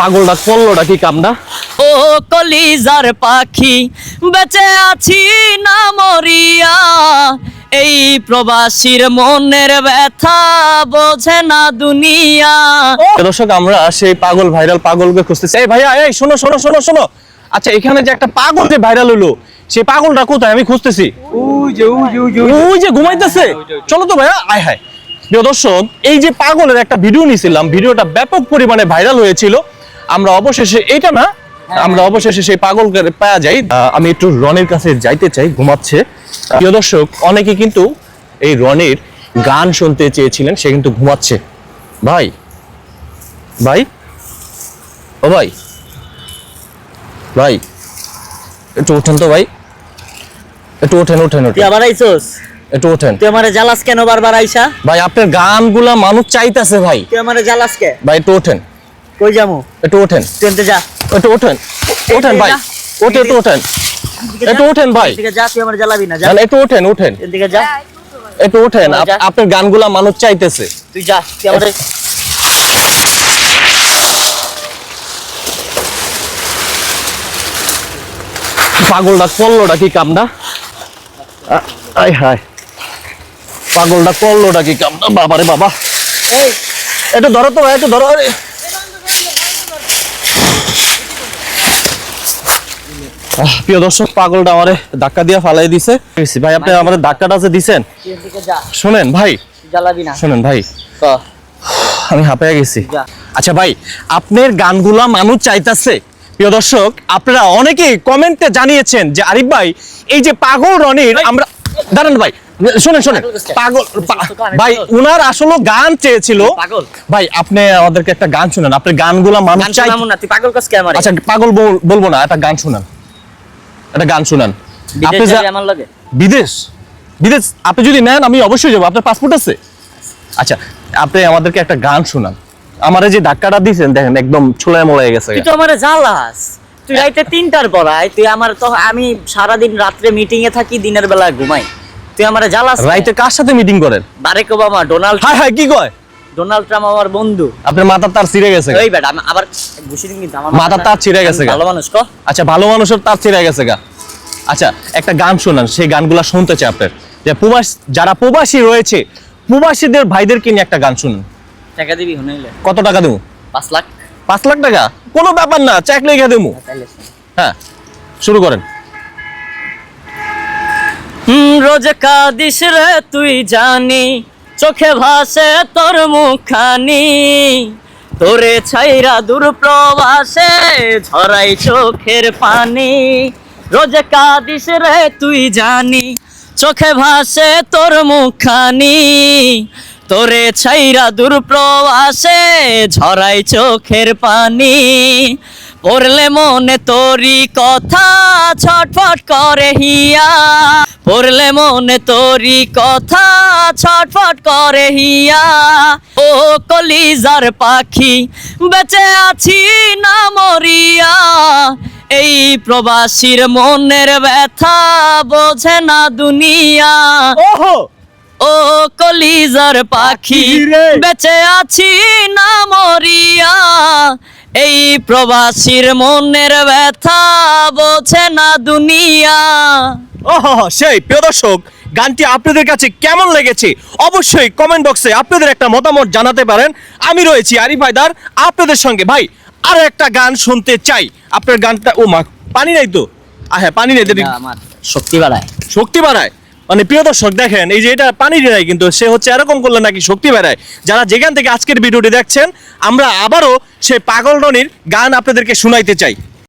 পাগলটা করলোটা কি কামটা? ও কলিজার পাখি বেঁচে আছি না মরিয়া। এই প্রবাসীর মনের ব্যথা বোঝে না দুনিয়া। দর্শক আমরা সেই পাগল ভাইরাল পাগলকে খুঁজতেছি। এই ভাইয়া এই শোনো শোনো শোনো শোনো। আচ্ছা এখানে যে একটা পাগল যে ভাইরাল হলো সেই পাগলটা কোথায়? আমি খুঁজতেছি। ওই যে ঘুমাইতেছে। চলো তো ভাইয়া আয় হায়। প্রিয় দর্শক এই যে পাগলের একটা ভিডিও নিয়েছিলাম ভিডিওটা ব্যাপক পরিমাণে ভাইরাল হয়েছিল। আমরা অবশেষে এটা না আমরা অবশেষে সেই পাগলকে পাওয়া যাই আমি একটু রনের কাছে যাইতে চাই ঘুমাচ্ছে। প্রিয় দর্শক অনেকে কিন্তু এই রনের গান শুনতে চেয়েছিলেন সে কিন্তু ঘুমাচ্ছে। ভাই ভাই ও ভাই ভাই একটু ওঠেন তো ভাই। একটু ওঠেন ওঠেন ওঠেন আবার আইসোস? একটু ওঠেন তুই আমারে জ্বালাস কেন বারবার আইসা? ভাই আপনার গানগুলা মানুষ চাইতেছে ভাই। তুই আমারে জ্বালাস কে? ভাই একটু ওঠেন কই যামু? একটু ওঠেন। তুই যা। একটু ওঠেন। ওঠেন ভাই। ওঠে একটু ওঠেন। একটু ওঠেন ভাই। যা তুই আমারে জ্বালাবি না যা। না, একটু ওঠেন ওঠেন। এদিকে যা। একটু ওঠেন আপনার গানগুলা মানুষ চাইতেছে। তুই যা তুই আমারে পাগলটা করলোটা কি কামটা? আ- আয় হায়। পাগলটা করলোটা কি কামটা? বাবারে বাবা। এই। একটু ধরো তো ভাই একটু ধরো আরে। আহ, প্রিয় দর্শক পাগলটা আমারে ধাক্কা দিয়ে ফালাই দিছে। ভাই আপনি আমাদের ধাক্কাটা যে দিছেন? শুনেন ভাই। শুনেন ভাই। আমি হাঁপায় গেছি। আচ্ছা ভাই আপনার গানগুলা মানুষ চাইতেছে। প্রিয় দর্শক আপনারা অনেকেই কমেন্টে জানিয়েছেন যে আরিফ ভাই এই যে পাগল রনির আমরা দাঁড়ান ভাই। শোনেন শোনেন। পাগল ভাই উনার আসলে গান চেয়েছিল। ভাই আপনি আমাদেরকে একটা গান শুনেন। আপনার গানগুলা মানুষ চাই পাগল আচ্ছা পাগল বলব না একটা গান শুনান। একটা গান শুনান। আপনি বিদেশ আমার লগে। বিদেশ? বিদেশ? আপনি যদি নেন আমি অবশ্যই যাব। আপনার পাসপোর্ট আছে? আচ্ছা আপনি আমাদেরকে একটা গান শোনান। আমার যে ধাক্কাটা দিয়েছেন দেখেন একদম ছোলায় মোলায় গেছে তুই তো আমারে জ্বালাস। তুই রাইতে তিনটার পর আয় তুই আমার তো আমি সারাদিন রাত্রে মিটিং এ থাকি দিনের বেলা ঘুমাই। তুই আমারে জ্বালাস রাইতে কার সাথে মিটিং করেন? বারেক ওবামা ডোনাল্ড হায় হায় কি কয়? ডোনাল্ড ট্রাম্প আমার বন্ধু। আপনার মাথার তার ছিঁড়ে গেছে ওই বেটা আমি আবার ঘুষি দিন কিন্তু আমার মাথার তার ছিঁড়ে গেছে ভালো মানুষ ক। আচ্ছা ভালো মানুষের তার ছিঁড়ে গেছে গা। আচ্ছা একটা গান শোনান সেই গানগুলা শুনতে চাই আপনার। যে প্রবাস যারা প্রবাসী রয়েছে প্রবাসীদের ভাইদেরকে নিয়ে একটা গান শুনুন। টাকা দিবি হুনাইলে কত টাকা দেবো? পাঁচ লাখ। পাঁচ লাখ টাকা? কোনো ব্যাপার না চেক লেগে দেবো। হ্যাঁ শুরু করেন। হুম, রোজ কাদিস রে তুই জানি চোখে ভাসে তোর মুখানি তোরে ছাইরা দূর প্রবাসে ঝরাই চোখের পানি। রোজ কাদিস রে, তুই জানি চোখে ভাসে তোর মুখানি তোরে ছাইরা দূর প্রবাসে ঝরাই চোখের পানি। পড়লে মনে তোরি কথা ছটফট করে হিয়া। পড়লে মনে তোরি কথা ছটফট করে হিয়া। ও কলিজার পাখি বেঁচে আছি না মরিয়া। এই প্রবাসীর মনের ব্যথা বোঝে না দুনিয়া। ওহো! ও কলিজার পাখি। বেঁচে আছি না মরিয়া। এই প্রবাসীর মনের ব্যথা বোঝে না দুনিয়া। ওহো সেই প্রিয় দর্শক গানটি আপনাদের কাছে কেমন লেগেছে? অবশ্যই কমেন্ট বক্সে আপনাদের একটা মতামত জানাতে পারেন। আমি রয়েছি আরিফ হায়দার আপনাদের সঙ্গে। ভাই আর একটা গান শুনতে চাই। আপনার গানটা ও মা পানি নাই তো? হ্যাঁ পানি নেই শক্তি বাড়ায়। শক্তি বাড়ায়। মানে প্রিয় দর্শক, দেখেন, এই যে এটা পানি নেয় কিন্তু সে হচ্ছে এরকম করলে নাকি শক্তি বেড়ায়। যারা যেখান থেকে আজকের ভিডিওটি দেখছেন, আমরা আবারও সে পাগল রনির গান আপনাদেরকে শোনাইতে চাই।